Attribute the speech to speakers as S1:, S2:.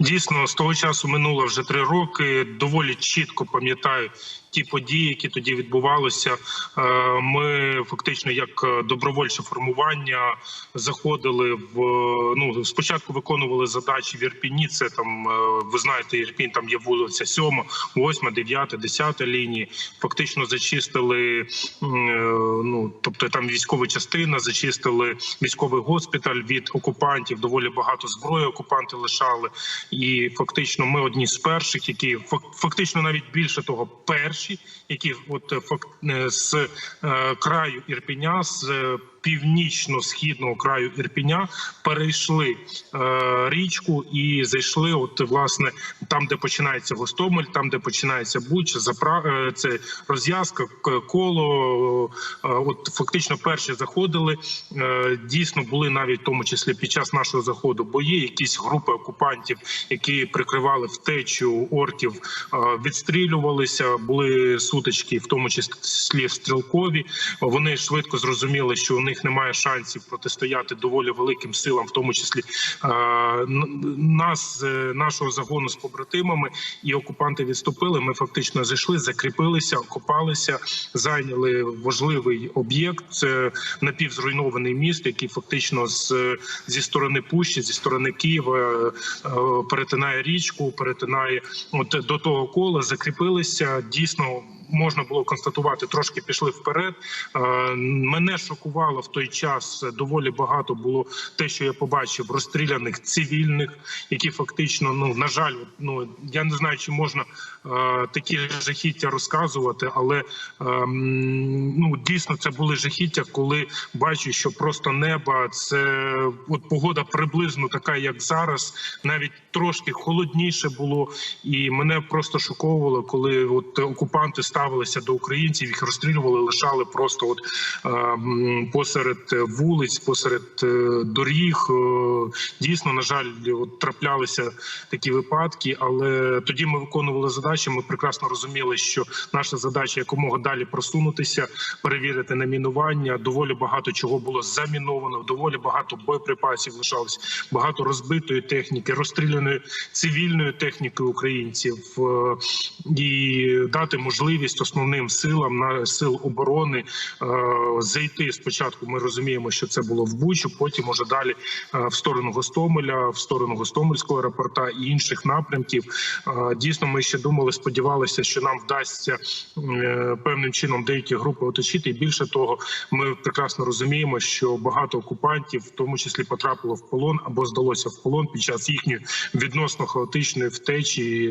S1: Дійсно, з того часу минуло вже три роки. Доволі чітко пам'ятаю ті події, які тоді відбувалися. Е, Ми фактично, як е, добровольче формування, заходили в ну спочатку виконували задачі в Ірпіні. Це там е, ви знаєте, Ірпінь там є вулиця 7, 8, 9, 10 лінії. Фактично зачистили е, тобто там військова частина, зачистили військовий госпіталь від окупантів. Доволі багато зброї окупанти лишали. І фактично, ми одні з перших, які фак- фактично навіть більше того, перші, які от факт фак- е, з е, краю Ірпеня, з е, північно-східного краю Ірпеня перейшли е, річку і зайшли. От власне там, де починається Гостомель, там де починається Буч, запра... е, це розв'язка, коло. Е, От фактично перші заходили. Е, Дійсно були навіть в тому числі під час нашого заходу бої. Якісь групи окупантів, які прикривали втечу орків, е, відстрілювалися. Були сутички, в тому числі стрілкові. Вони швидко зрозуміли, що у них немає шансів протистояти доволі великим силам, в тому числі е, нас, е, нашого загону з побратимами, і окупанти відступили. Ми фактично зайшли, закріпилися, окопалися, зайняли важливий об'єкт. Це напівзруйнований міст, який фактично з зі сторони Пущі, зі сторони Києва е, перетинає річку, перетинає от до того кола, закріпилися. Дійсно можна було констатувати, трошки пішли вперед. Е, Мене шокувало в той час доволі багато було те, що я побачив розстріляних цивільних, які фактично, ну на жаль, ну я не знаю, чи можна е, такі жахіття розказувати, але ем, ну дійсно це були жахіття, коли бачу, що просто неба це от погода приблизно така, як зараз, навіть трошки холодніше було, і мене просто шоковувало, коли от окупанти ставилися до українців, їх розстрілювали, лишали просто от ем, посеред вулиць, посеред е, доріг. Е, Дійсно, на жаль, от траплялися такі випадки, але тоді ми виконували задачі. Ми прекрасно розуміли, що наша задача якомога далі просунутися, перевірити на мінування. Доволі багато чого було заміновано, доволі багато боєприпасів лишалось, багато розбитої техніки, розстріляної цивільної техніки українців е, і дати можливість основним силам на сил оборони е, зайти спочатку. Ми розуміємо, що це було в Бучу, потім уже далі е, в сторону Гостомеля, в сторону Гостомельського аеропорта і інших напрямків. Е, Дійсно, ми ще думали, сподівалися, що нам вдасться певним чином деякі групи оточити. І більше того, ми прекрасно розуміємо, що багато окупантів, в тому числі, потрапило в полон або здалося в полон під час їхньої відносно хаотичної втечі